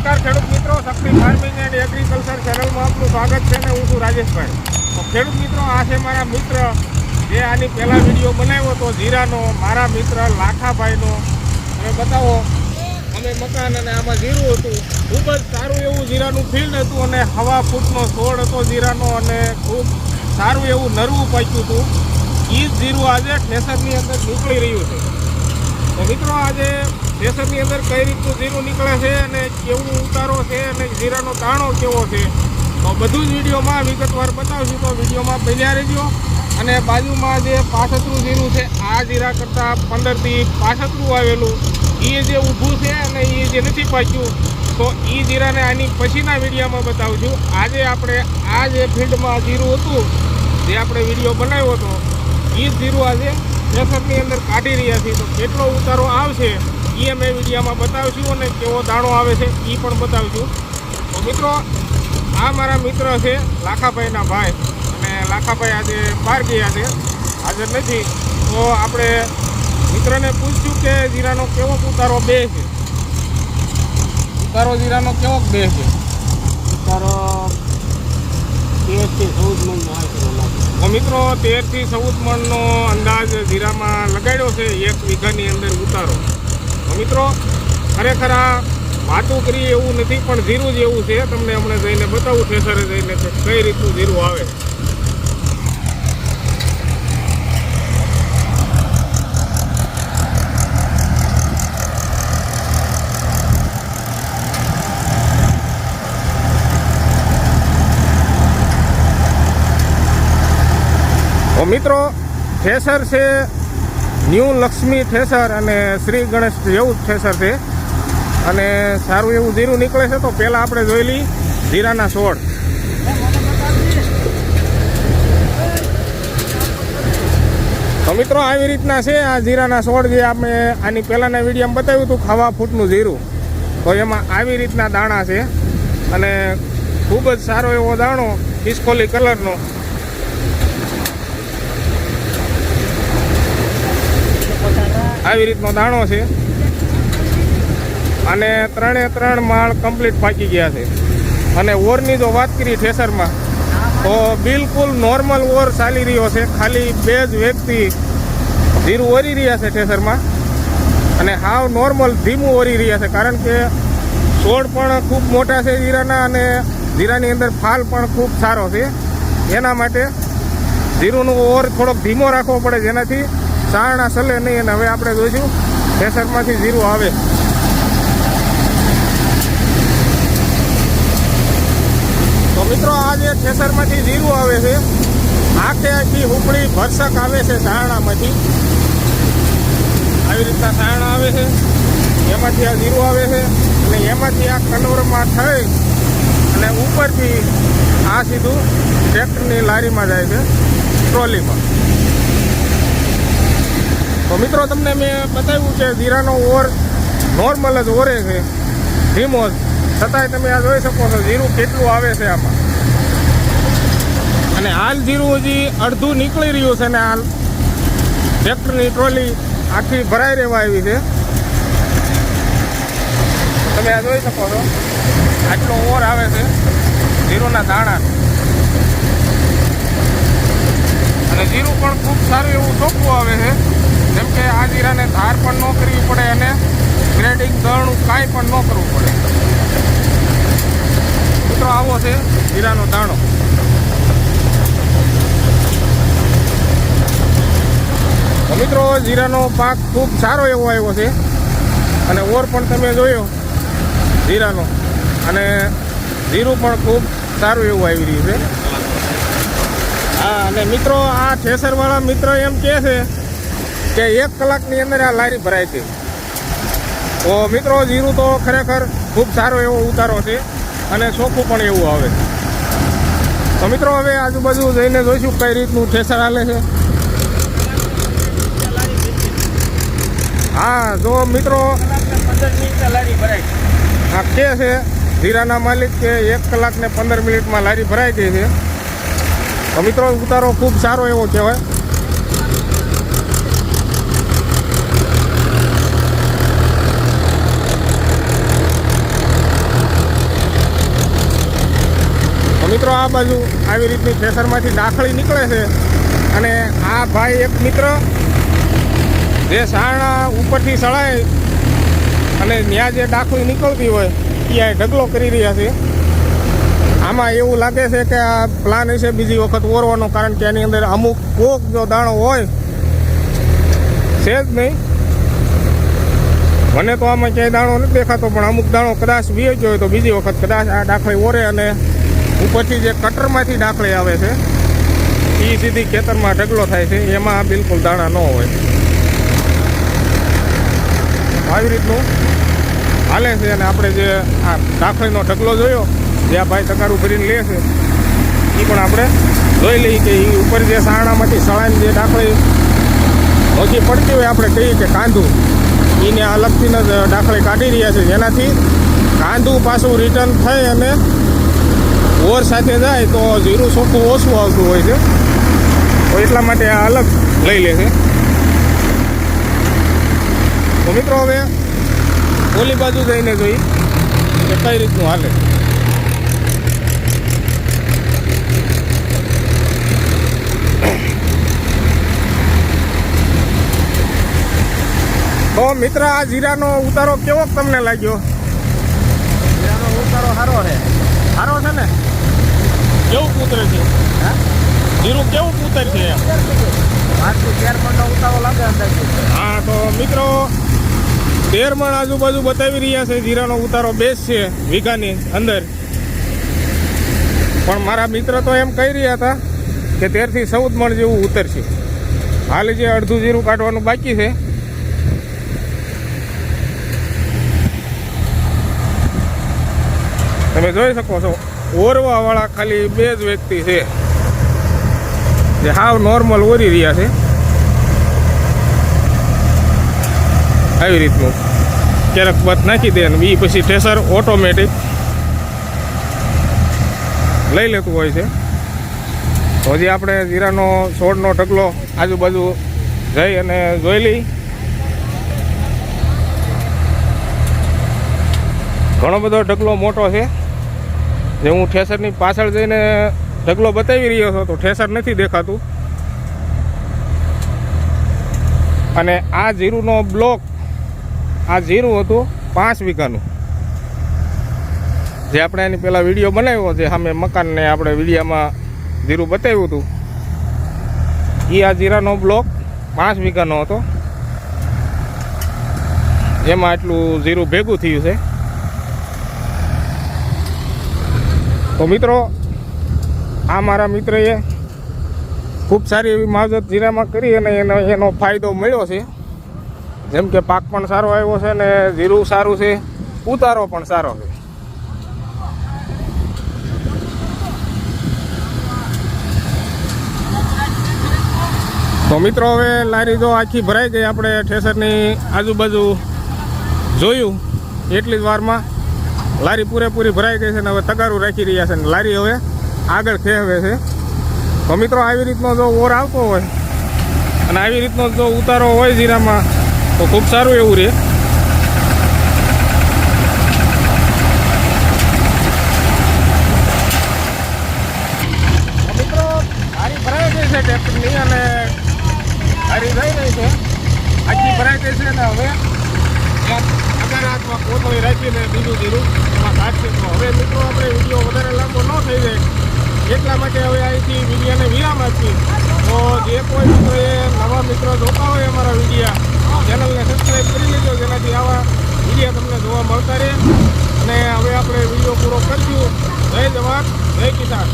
નમસ્કાર ખેડૂત મિત્રો, શક્તિ ફાર્મિંગ એન્ડ એગ્રીકલ્ચર ચેનલમાં આપનું સ્વાગત છે ને હું છું રાજેશભાઈ. તો ખેડૂત મિત્રો, આ છે મારા મિત્ર. જે આની પહેલા વીડિયો બનાવ્યો હતો, જીરાનો, મારા મિત્ર લાખાભાઈનો. તમે બતાવો, અમે મકાન અને આમાં જીરું હતું. ખૂબ જ સારું એવું જીરાનું ફિલ્ડ હતું અને હવા ફૂટનો છોડ હતો જીરાનો અને ખૂબ સારું એવું નરવું પાક્યું હતું. એ જ જીરું આજે ઠેસરની અંદર નીકળી રહ્યું છે. તો મિત્રો, આજે સ્ટેશનની અંદર કઈ રીતનું જીરું નીકળે છે અને કેવું ઉતારો છે અને જીરાનો દાણો કેવો છે? તો બધું જ વિડીયોમાં વિગતવાર બતાવશું. તો વિડીયોમાં બન્યા રહેજો. અને બાજુમાં જે પાસતરું જીરું છે, આ જીરા કરતાં પંદરથી પાસતરું આવેલું એ જે ઊભું છે અને એ જે નથી પાક્યું, તો એ જીરાને આની પછીના વિડીયોમાં બતાવશું આજે આપણે આ જે ફિલ્ડમાં જીરું હતું, જે આપણે વીડિયો બનાવ્યો હતો એ જ જીરું આજે પ્રેશરની અંદર કાઢી રહ્યા છીએ. તો કેટલો ઉતારો આવશે? એ અમે વિડીયોમાં બતાવશું અને કેવો દાણો આવે છે એ પણ બતાવશું. તો મિત્રો આ મારા મિત્ર છે લાખાભાઈના ભાઈ. અને લાખાભાઈ આજે બહાર ગયા છે હાજર નથી. તો આપણે મિત્રને પૂછ્યું કે જીરાનો કેવો ઉતારો બે છે? ઉતારો જીરાનો કેવો બે છે? ઉતારો તેરથી ચૌદ મણનો તો મિત્રો તેરથી ચૌદ મણનો અંદાજ જીરામાં લગાડ્યો છે એક વીઘાની અંદર ઉતારો. મિત્રો, ખરેખર આ વાતો કરી એવું નથી, પણ જીરું જ એવું છે. તમને હમણાં જઈને બતાવું ઠેસરે જઈને કે કઈ રીતનું જીરું આવે. તો મિત્રો થેસર છે ન્યૂ લક્ષ્મી થેસર અને શ્રી ગણેશ જેવું જ થેસર છે. અને સારું એવું જીરું નીકળે છે, તો પહેલાં આપણે જોઈ લઈ જીરાના છોડ. તો મિત્રો, આવી રીતના છે આ જીરાના છોડ જે આપણે આની પહેલાંના વિડીયોમાં બતાવ્યું હતું, ખાવા ફૂટનું જીરું. તો એમાં આવી રીતના દાણા છે. અને ખૂબ જ સારો એવો દાણો ઇસ્કોલી કલરનો. આવી રીતનો દાણો છે. અને ત્રણે ત્રણ માળ કમ્પ્લીટ પાકી ગયા છે. અને ઓરની જો વાત કરી ઠેસરમાં, તો બિલકુલ નોર્મલ ઓર ચાલી રહ્યો છે. ખાલી બે જ વ્યક્તિ ધીરું ઓરી રહ્યા છે ઠેસરમાં. અને હાવ નોર્મલ ધીમું ઓરી રહ્યા છે, કારણ કે છોડ પણ ખૂબ મોટા છે જીરાના અને જીરાની અંદર ફાલ પણ ખૂબ સારો છે. એના માટે જીરુંનો ઓર થોડોક ધીમો રાખવો પડે જેનાથી સારણા સલે નહીં અને હવે આપણે જોઈશું કેસરમાંથી જીરું આવે. તો મિત્રો, આ જે ઝીરું આવે છે, આખે આખી હુપડી ભરસક આવે છે સારણામાંથી આવી રીતના સારણા આવે છે. એમાંથી આ જીરું આવે છે અને એમાંથી આ કનવરમાં થઈ અને ઉપરથી આ સીધું ટ્રેક્ટરની લારીમાં જાય છે, ટ્રોલીમાં. તો મિત્રો, તમને મેં બતાવ્યું કે જીરાનો ઓર નોર્મલ જ ઓરે છે ધીમો જ છતાંય તમે આ જોઈ શકો છો, જીરું કેટલું આવે છે આમાં. અને હાલ જીરું હજી અડધું નીકળી રહ્યું છે ને હાલ. ટ્રેક્ટરની ટ્રોલી આખી ભરાઈ રહેવા આવી છે. તમે આ જોઈ શકો છો, આટલો ઓર આવે છે, જીરુના દાણા. અને જીરું પણ ખૂબ સારું એવું ચોખ્ખું આવે છે. જેમ કે આ જીરાને ધાર પણ ન કરવી પડે અને ગ્રેડિંગ દળનું કાંઈ પણ ન કરવું પડે. મિત્રો, આવો છે જીરાનો દાણો. મિત્રો, જીરાનો પાક ખૂબ સારો એવો આવ્યો છે અને ઓર પણ તમે જોયો જીરાનો. અને જીરું પણ ખૂબ સારું એવું આવી રહ્યું છે. હા, અને મિત્રો, આ ઠેસરવાળા મિત્ર એમ કહે છે કે એક કલાકની અંદર આ લારી ભરાય છે. તો મિત્રો, જીરું તો ખરેખર ખૂબ સારો એવો ઉતારો છે અને ચોખ્ખું પણ એવું આવે. તો મિત્રો, હવે આજુબાજુ જઈને જોઈશું કઈ રીતનું ઠેસર હાલે છે. હા, જો મિત્રો, આ કે છે જીરાના માલિક કે એક કલાક ને પંદર મિનિટમાં લારી ભરાઈ ગઈ છે. તો મિત્રો, ઉતારો ખૂબ સારો એવો કહેવાય. આ બાજુ આવી રીતની થેસરમાંથી દાખલી નીકળે છે. અને આ ભાઈ એક મિત્ર જે સારણા ઉપરથી સળાય અને ત્યાં જે દાખલી નીકળતી હોય ત્યાં ઢગલો કરી રહ્યા છે. આમાં એવું લાગે છે કે આ પ્લાન હશે બીજી વખત ઓરવાનો, કારણ કે એની અંદર અમુક કોક જો દાણો હોય, છે જ નહીં. મને તો આમાં ક્યાંય દાણો નથી દેખાતો, પણ અમુક દાણો કદાચ વીજ હોય તો બીજી વખત કદાચ આ દાખલી ઓરે અને ઉપરથી જે કટરમાંથી ડાકળી આવે છે, એ સીધી ખેતરમાં ઢગલો થાય છે, એમાં બિલકુલ દાણા ન હોય. આવી રીતનું હાલે છે અને આપણે જે આ ડાકળીનો ઢગલો જોયો, જે આ ભાઈ તકારું ભરીને લે છે એ પણ આપણે જોઈ લઈએ કે એ ઉપર જે સાણામાંથી સળાની જે ડાકળી હજી પડતી હોય, આપણે કહીએ કે કાંધું. એને અલગથી જ દાખલી કાઢી રહ્યા છે, જેનાથી કાંધું પાછું રિટર્ન થઈ અને ઓર સાથે જાય તો જીરું ચોખ્ખું ઓછું આવતું હોય છે. તો એટલા માટે આ અલગ લઈ લે છે. તો મિત્રો હવે ઓલી બાજુ જઈને જોઈ કે કઈ રીતનું હાલે. તો મિત્ર, આ જીરાનો ઉતારો કેવો તમને લાગ્યો? જીરાનો ઉતારો સારો છે. સારો છે ને. કેવું કૂતરે છે? હા? જીરું કેવું કૂતર છે? પાંચથી ચાર મણનો ઉતારો લાગે અંદાજે. હા તો મિત્રો તેર મણ આજુબાજુ બતાવી રહ્યા છે જીરાનો ઉતારો બેસ્ટ છે વીઘાની અંદર. પણ મારા મિત્ર તો એમ કહી રહ્યા હતા કે તેરથી ચૌદ મણ જેવું ઉતરશે. હાલ જે અડધું જીરું કાઢવાનું બાકી છે તમે જોઈ શકો છો, ઓરવાવાળા ખાલી બે જ વ્યક્તિ છે. જે હાવ નોર્મલ ઓરી રહ્યા છે. આવી રીતનું. ક્યારેક બત નાખી દે બી પછી ઠેસર ઓટોમેટિક લઈ લેતું હોય છે. હજી આપણે જીરાનો છોડનો ઢગલો આજુબાજુ જઈ અને જોઈ લઈ. ઘણો બધો ઢગલો મોટો છે. જે હું ઠેસરની પાછળ જઈને ઢગલો બતાવી રહ્યો હતો, તો ઠેસર નથી દેખાતું. અને આ જીરુનો બ્લોક, આ જીરું હતું પાંચ વીઘાનું. જે આપણે એની પહેલાં વીડિયો બનાવ્યો છે, સામે મકાનને આપણે વિડીયામાં જીરું બતાવ્યું હતું. એ આ જીરાનો બ્લોક પાંચ વીઘાનો હતો. એમાં એટલું જીરું ભેગું થયું છે. તો મિત્રો, આ મારા મિત્રએ ખૂબ સારી એવી માવજત જીરામાં કરી અને એનો એનો ફાયદો મળ્યો છે. જેમ કે પાક પણ સારો આવ્યો છે ને જીરું સારું છે, ઉતારો પણ સારો છે. તો મિત્રો, હવે લારી જો આખી ભરાઈ ગઈ, આપણે ઠેસરની આજુબાજુ જોયું, એટલી જ વારમાં લારી પૂરેપૂરી ભરાઈ ગઈ છે ને હવે તગારું રાખી રહ્યા છે ને લારી હવે આગળ ખેવે છે. તો મિત્રો આવી રીતનો જો ઓર આવતો હોય અને આવી રીતનો જો ઉતારો હોય જીરામાં તો ખૂબ સારું એવું રહે. ટ્રેક્ટરની અને હારી રહી રહી છે. આખી ભરાઈ ગઈ છે ને હવે અગર કોથળી રાખીને બીજું જીરું એમાં હવે મિત્રો આપણે વીડિયો વધારે લાંબો ન થઈ જાય. એટલા માટે હવે અહીંથી વિડીયોને વિરામ તો જે કોઈ મિત્રોએ નવા મિત્રો જોતા હોય અમારા વિડીયા, ચેનલને સબસ્ક્રાઈબ કરી લેજો, જેનાથી આવા વીડિયો તમને જોવા મળતા રહે. અને હવે આપણે વીડિયો પૂરો કરશું. જય જવાન, જય કિસાન.